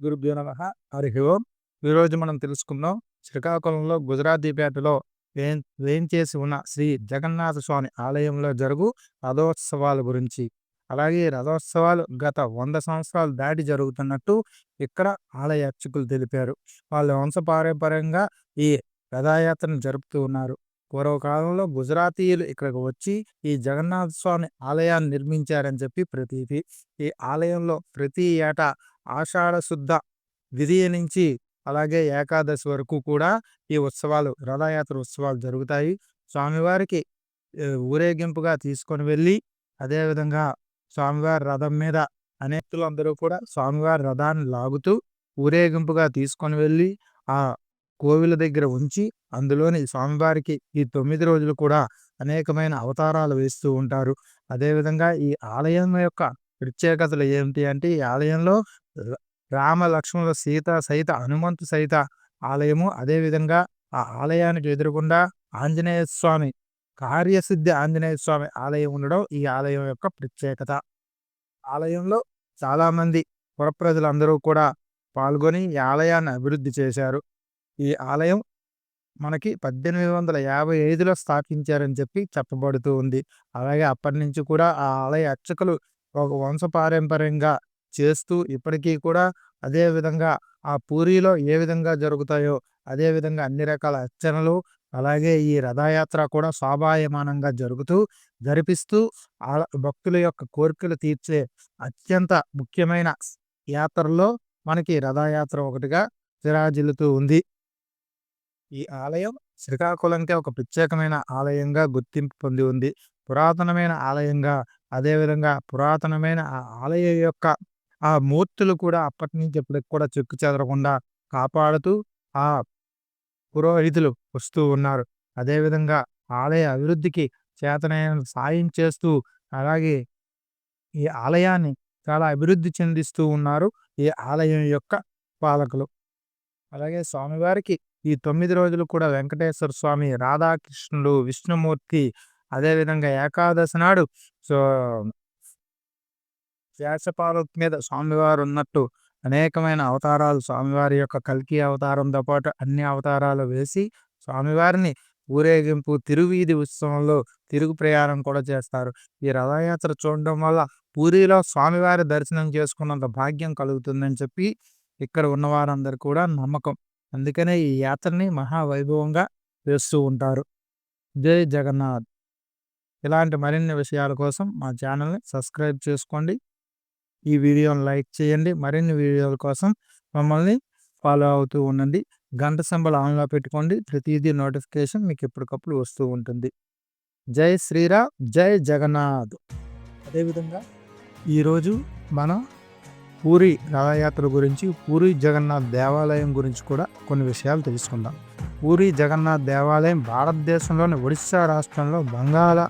గురుభ్యో నమ. హరి ఓం. ఈరోజు మనం తెలుసుకుందాం శ్రీకాకుళంలో గుజరాతీ పేటలో వేయించేసి వేంచేసి ఉన్న శ్రీ జగన్నాథ స్వామి ఆలయంలో జరుగు రథోత్సవాల గురించి. అలాగే రథోత్సవాలు గత వంద సంవత్సరాలు దాటి జరుగుతున్నట్టు ఇక్కడ ఆలయ అర్చకులు తెలిపారు. వాళ్ళ వంశపారంపర్యంగా ఈ రథయాత్రను జరుపుతూ ఉన్నారు. పూర్వకాలంలో గుజరాతీయులు ఇక్కడికి వచ్చి ఈ జగన్నాథ స్వామి ఆలయాన్ని నిర్మించారని చెప్పి ప్రతీతి ఈ ఆలయంలో ప్రతి ఏటా ఆషాఢ శుద్ధ ద్వితీయ నుంచి అలాగే ఏకాదశి వరకు కూడా ఈ ఉత్సవాలు రథయాత్ర ఉత్సవాలు జరుగుతాయి. స్వామివారికి ఊరేగింపుగా తీసుకొని వెళ్ళి అదేవిధంగా స్వామివారి రథం మీద అనేకులందరూ కూడా స్వామివారి రథాన్ని లాగుతూ ఊరేగింపుగా తీసుకొని వెళ్ళి ఆ కోవిల దగ్గర ఉంచి అందులోని స్వామివారికి ఈ తొమ్మిది రోజులు కూడా అనేకమైన అవతారాలు వేస్తూ ఉంటారు. అదేవిధంగా ఈ ఆలయం యొక్క ప్రత్యేకతలు ఏమిటి అంటే ఈ ఆలయంలో రామ లక్ష్మణుల సీత సహిత హనుమంతు సహిత ఆలయము అదేవిధంగా ఆ ఆలయానికి ఎదురుగుండా ఆంజనేయ స్వామి కార్యసిద్ధి ఆంజనేయ స్వామి ఆలయం ఉండడం ఈ ఆలయం యొక్క ప్రత్యేకత. ఆలయంలో చాలామంది పురప్రజలందరూ కూడా పాల్గొని ఈ ఆలయాన్ని అభివృద్ధి చేశారు. ఈ ఆలయం మనకి పద్దెనిమిది వందల యాభై ఐదులో స్థాపించారని చెప్పి చెప్పబడుతూ ఉంది. అలాగే అప్పటి నుంచి కూడా ఆ ఆలయ అర్చకులు ఒక వంశపారంపర్యంగా చేస్తూ ఇప్పటికీ కూడా అదే విధంగా ఆ పూరిలో ఏ విధంగా జరుగుతాయో అదే విధంగా అన్ని రకాల అర్చనలు అలాగే ఈ రథయాత్ర కూడా స్వాభాయమానంగా జరుగుతూ జరిపిస్తూ భక్తుల యొక్క కోరికలు తీర్చే అత్యంత ముఖ్యమైన యాత్రలో మనకి రథయాత్ర ఒకటిగా విరాజిల్లుతూ ఉంది. ఈ ఆలయం శ్రీకాకుళంకే ఒక ప్రత్యేకమైన ఆలయంగా గుర్తింపు పొంది ఉంది. పురాతనమైన ఆలయంగా అదేవిధంగా పురాతనమైన ఆ ఆలయం యొక్క ఆ మూర్తులు కూడా అప్పటి నుంచి ఎప్పటికి కూడా చెక్కు చెదరకుండా కాపాడుతూ ఆ పురోహితులు వస్తూ ఉన్నారు. అదేవిధంగా ఆలయ అభివృద్ధికి చేతనైన సాయం చేస్తూ అలాగే ఈ ఆలయాన్ని చాలా అభివృద్ధి చెందిస్తూ ఉన్నారు ఈ ఆలయం యొక్క పాలకులు. అలాగే స్వామివారికి ఈ తొమ్మిది రోజులు కూడా వెంకటేశ్వర స్వామి రాధాకృష్ణుడు విష్ణుమూర్తి అదేవిధంగా ఏకాదశి నాడు సో వ్యాసపాల మీద స్వామివారు ఉన్నట్టు అనేకమైన అవతారాలు స్వామివారి యొక్క కల్కి అవతారంతో పాటు అన్ని అవతారాలు వేసి స్వామివారిని ఊరేగింపు తిరువీధి ఉత్సవంలో తిరుగు ప్రయాణం కూడా చేస్తారు. ఈ రథయాత్ర చూడడం వల్ల పూరిలో స్వామివారి దర్శనం చేసుకున్నంత భాగ్యం కలుగుతుందని చెప్పి ఇక్కడ ఉన్నవారందరు కూడా నమ్మకం. అందుకనే ఈ యాత్రని మహావైభవంగా చేస్తూ ఉంటారు. జై జగన్నాథ్. ఇలాంటి మరిన్ని విషయాల కోసం మా ఛానల్ని సబ్స్క్రైబ్ చేసుకోండి. ఈ వీడియోని లైక్ చేయండి. మరిన్ని వీడియోల కోసం మమ్మల్ని ఫాలో అవుతూ ఉండండి. గంట సంబలు ఆన్లో పెట్టుకోండి. ప్రతిదీ నోటిఫికేషన్ మీకు ఎప్పటికప్పుడు వస్తూ ఉంటుంది. జై శ్రీరామ్. జై జగన్నాథ్. అదేవిధంగా ఈరోజు మనం పూరి రథయాత్ర గురించి పూరి జగన్నాథ్ దేవాలయం గురించి కూడా కొన్ని విషయాలు తెలుసుకుందాం. పూరి జగన్నాథ్ దేవాలయం భారతదేశంలోని ఒడిశా రాష్ట్రంలో బంగాళ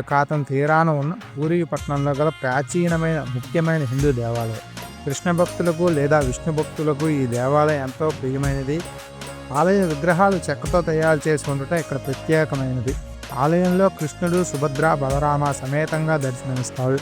ఖాతం తీరాన ఉన్న పూరి పట్టణంలో గల ప్రాచీనమైన ముఖ్యమైన హిందూ దేవాలయం. కృష్ణ భక్తులకు లేదా విష్ణు భక్తులకు ఈ దేవాలయం ఎంతో ప్రియమైనది. ఆలయ విగ్రహాలు చెక్కతో తయారు చేసి ఉండటం ఇక్కడ ప్రత్యేకమైనది. ఆలయంలో కృష్ణుడు సుభద్ర బలరామ సమేతంగా దర్శనమిస్తారు.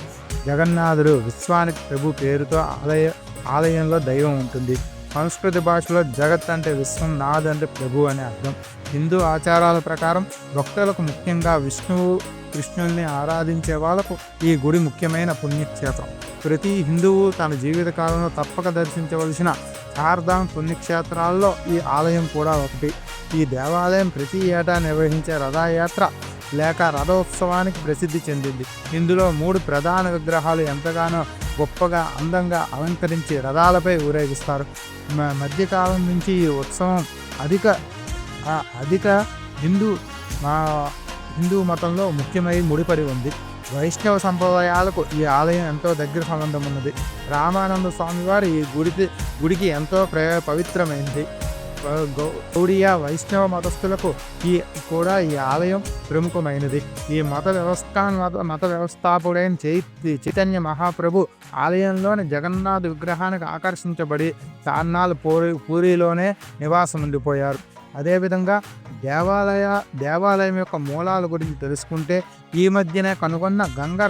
జగన్నాథుడు విశ్వానికి ప్రభు పేరుతో ఆలయ ఆలయంలో దైవం ఉంటుంది. సంస్కృత భాషలో జగత్ అంటే విశ్వం నాథ్ అంటే ప్రభు అనే అర్థం. హిందూ ఆచారాల ప్రకారం భక్తులకు ముఖ్యంగా విష్ణువు కృష్ణుల్ని ఆరాధించే వాళ్ళకు ఈ గుడి ముఖ్యమైన పుణ్యక్షేత్రం. ప్రతి హిందువు తన జీవిత కాలంలో తప్పక దర్శించవలసిన చార్ధామ్ పుణ్యక్షేత్రాల్లో ఈ ఆలయం కూడా ఒకటి. ఈ దేవాలయం ప్రతి ఏటా నిర్వహించే రథయాత్ర లేక రథోత్సవానికి ప్రసిద్ధి చెందింది. ఇందులో మూడు ప్రధాన విగ్రహాలు ఎంతగానో గొప్పగా అందంగా అలంకరించి రథాలపై ఊరేగిస్తారు. మధ్యకాలం నుంచి ఈ ఉత్సవం అధిక అధిక హిందూ హిందూ మతంలో ముఖ్యమై ముడిపడి ఉంది. వైష్ణవ సంప్రదాయాలకు ఈ ఆలయం ఎంతో దగ్గర సంబంధం ఉన్నది. రామానంద స్వామి వారు ఈ గుడికి గుడికి ఎంతో ప్ర పవిత్రమైంది. గౌడియ వైష్ణవ మతస్థులకు ఈ కూడా ఈ ఆలయం ప్రముఖమైనది. ఈ మత వ్యవస్థ మత వ్యవస్థాపుడైన చైతన్య మహాప్రభు ఆలయంలోని జగన్నాథ్ విగ్రహానికి ఆకర్షించబడి చాన్నాళ్ళు పూరి పూరిలోనే నివాసం ఉండిపోయారు అదేవిధంగా దేవాలయ దేవాలయం యొక్క మూలాల గురించి తెలుసుకుంటే ఈ మధ్యనే కనుగొన్న గంగ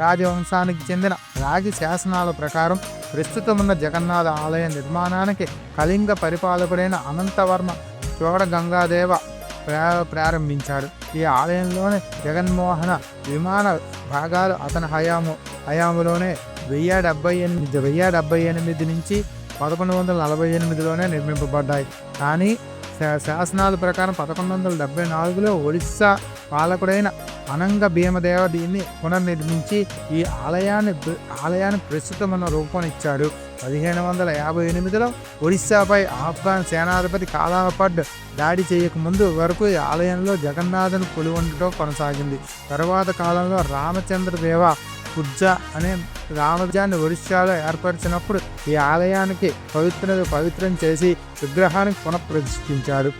రాజవంశానికి చెందిన రాగి శాసనాల ప్రకారం ప్రస్తుతం ఉన్న జగన్నాథ ఆలయ నిర్మాణానికి కళింగ పరిపాలకుడైన అనంతవర్మ చోడ గంగాదేవ ప్రా ప్రారంభించాడు. ఈ ఆలయంలోనే జగన్మోహన విమాన భాగాలు అతని హయాము హయాములోనే వెయ్యి డెబ్బై ఎనిమిది వెయ్యి డెబ్బై ఎనిమిది నుంచి పదకొండు వందల నలభై ఎనిమిదిలోనే నిర్మింపబడ్డాయి. కానీ శాసనాల ప్రకారం పదకొండు వందల డెబ్బై నాలుగులో ఒడిస్సా పాలకుడైన అనంగ భీమదేవ దీన్ని పునర్నిర్మించి ఈ ఆలయాన్ని ప్ర- ఆలయాన్ని ప్రస్తుతమైన రూపొనిచ్చాడు పదిహేను వందల యాభై ఎనిమిదిలో ఒడిస్సాపై ఆఫ్ఘాన్ సేనాధిపతి కాలాపడ్ దాడి చేయకముందు వరకు ఈ ఆలయంలో జగన్నాథను కొలువుండటం కొనసాగింది. తరువాత కాలంలో రామచంద్రదేవ కుజ్జ అనే రామజాన్ని ఒడిశాలో ఏర్పరిచినప్పుడు ఈ ఆలయానికి పవిత్ర పవిత్రం చేసి విగ్రహానికి పునఃప్రతిష్ఠించాడు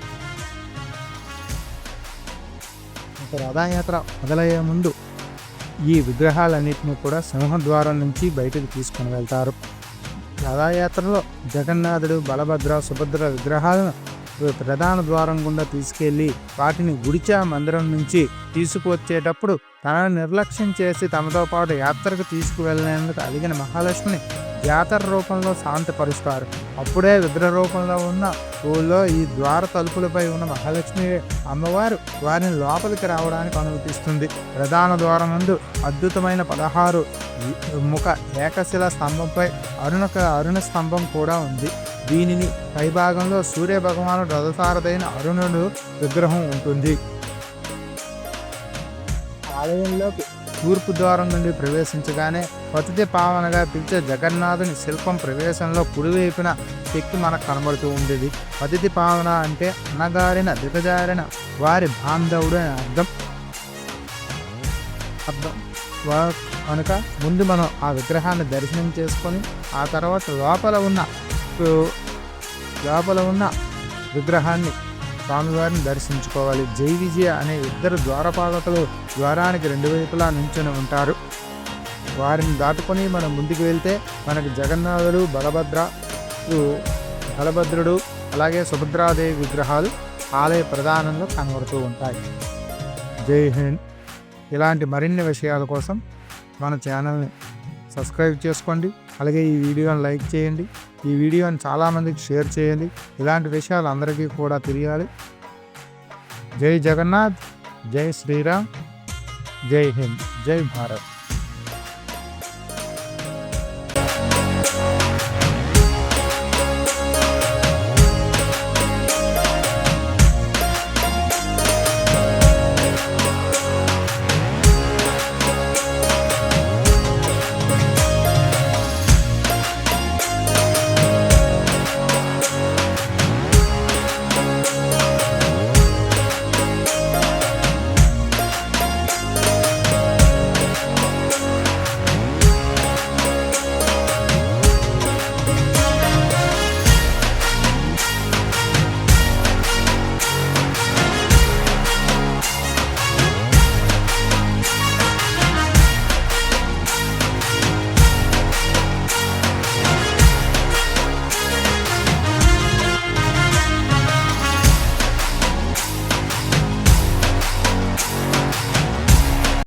ఇక రథయాత్ర మొదలయ్యే ముందు ఈ విగ్రహాలన్నింటినీ కూడా సింహద్వారం నుంచి బయటకు తీసుకుని వెళ్తారు. రథయాత్రలో జగన్నాథుడు బలభద్ర సుభద్ర విగ్రహాలను ప్రధాన ద్వారం గుండా తీసుకెళ్ళి వాటిని గుడిచా మందిరం నుంచి తీసుకువచ్చేటప్పుడు తనను నిర్లక్ష్యం చేసి తమతో పాటు యాత్రకు తీసుకువెళ్ళేందుకు అడిగిన మహాలక్ష్మిని జాతర రూపంలో శాంతపరుస్తారు. అప్పుడే విగ్రహ రూపంలో ఉన్న ఊళ్ళో ఈ ద్వార తలుపులపై ఉన్న మహాలక్ష్మి అమ్మవారు వారిని లోపలికి రావడానికి అనుమతిస్తుంది. ప్రధాన ద్వారం నందు అద్భుతమైన పదహారు ముఖ ఏకశిల స్తంభంపై అరుణ అరుణ స్తంభం కూడా ఉంది. దీనిని పైభాగంలో సూర్యభగవానుడు రథసారథైన అరుణుడు విగ్రహం ఉంటుంది. ఆలయంలోకి తూర్పు ద్వారం నుండి ప్రవేశించగానే పతితి పావనగా పిలిచే జగన్నాథుని శిల్పం ప్రవేశంలో కుడివైపున శక్తి మనకు కనబడుతూ ఉండేది. పతితి పావన అంటే అన్నగారిన దిగజారిన వారి బాంధవుడు అని అర్థం. అర్థం. కనుక ముందు మనం ఆ విగ్రహాన్ని దర్శనం చేసుకొని ఆ తర్వాత లోపల ఉన్న లోపల ఉన్న విగ్రహాన్ని స్వామివారిని దర్శించుకోవాలి. జై విజయ అనే ఇద్దరు ద్వారపాలకులు ద్వారానికి రెండు వైపులా నించుని ఉంటారు. వారిని దాటుకొని మనం ముందుకు వెళ్తే మనకి జగన్నాథుడు బలభద్ర బలభద్రుడు అలాగే సుభద్రాదేవి విగ్రహాలు ఆలయ ప్రధానంలో కనబడుతూ ఉంటాయి. జై హింద్. ఇలాంటి మరిన్ని విషయాల కోసం మన ఛానల్ని సబ్స్క్రైబ్ చేసుకోండి. అలాగే ఈ వీడియోని లైక్ చేయండి. ఈ వీడియోని చాలామందికి షేర్ చేయండి. ఇలాంటి విషయాలు అందరికీ కూడా తెలియాలి. జై జగన్నాథ్ జై శ్రీరామ్ జై హింద్ జై భారత్.